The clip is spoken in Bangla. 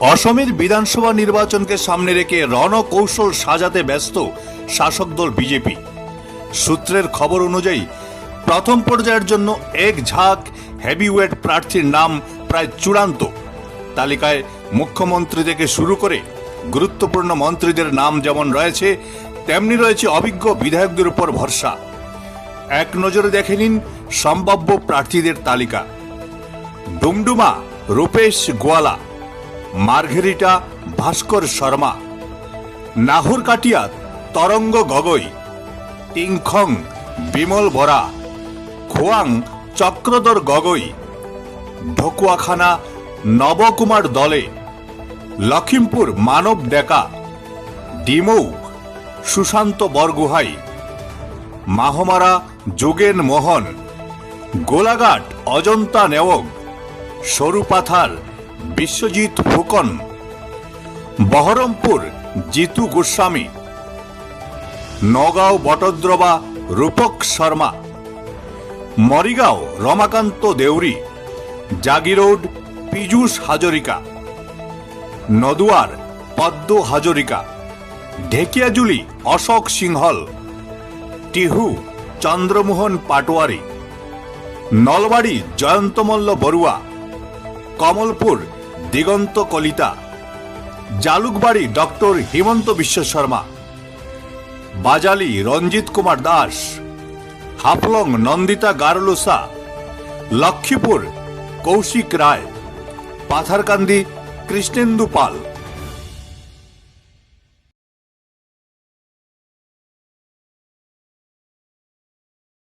অসমের বিধানসভা নির্বাচনকে সামনে রেখে রণকৌশল সাজাতে ব্যস্ত শাসক দল বিজেপি। সূত্রের খবর অনুযায়ী, প্রথম পর্যায়ের জন্য এক ঝাঁক হেভিওয়েট প্রার্থীর নাম প্রায় চূড়ান্ত। তালিকায় মুখ্যমন্ত্রী থেকে শুরু করে গুরুত্বপূর্ণ মন্ত্রীদের নাম যেমন রয়েছে, তেমনি রয়েছে অভিজ্ঞ বিধায়কদের উপর ভরসা। এক নজরে দেখে নিন সম্ভাব্য প্রার্থীদের তালিকা। ডুমডুমা রূপেশ গোয়ালা মার্ঘেরিটা ভাস্কর শর্মা। নাহুরকাটিয়া তরঙ্গ গগৈ। টিংখং বিমল বরা। খোয়াং চক্রধর গগৈ। ঢকুয়াখানা নবকুমার দলে। লখিমপুর মানব ডেকা। ডিমৌ সুশান্ত বরগুহাই। মাহমারা যোগেন মোহন। গোলাঘাট অজন্তা নেওগ। সরুপাথার বিশ্বজিৎ ফুকন, বহরমপুর জিতু গোস্বামী, নগাঁও বটদ্রবা রূপক শর্মা, মরিগাঁও রমাকান্ত দেউরি জাগিরোড পীযূষ হাজরিকা, নদুয়ার পদ্ম হাজরিকা, ঢেকিয়াজুলি অশোক সিংহল, টিহু চন্দ্রমোহন পাটোয়ারি, নলবাড়ি জয়ন্তমল্ল বড়ুয়া কমলপুর, দিগন্ত কলিতা। জালুকবাড়ি, ডক্টর হিমন্ত বিশ্ব শর্মা। বাজালি, রঞ্জিত কুমার দাস। হাফলং, নন্দিতা গারলোসা। লক্ষ্মীপুর, কৌশিক রায়। পাথারকান্দি, কৃষ্ণেন্দু পাল।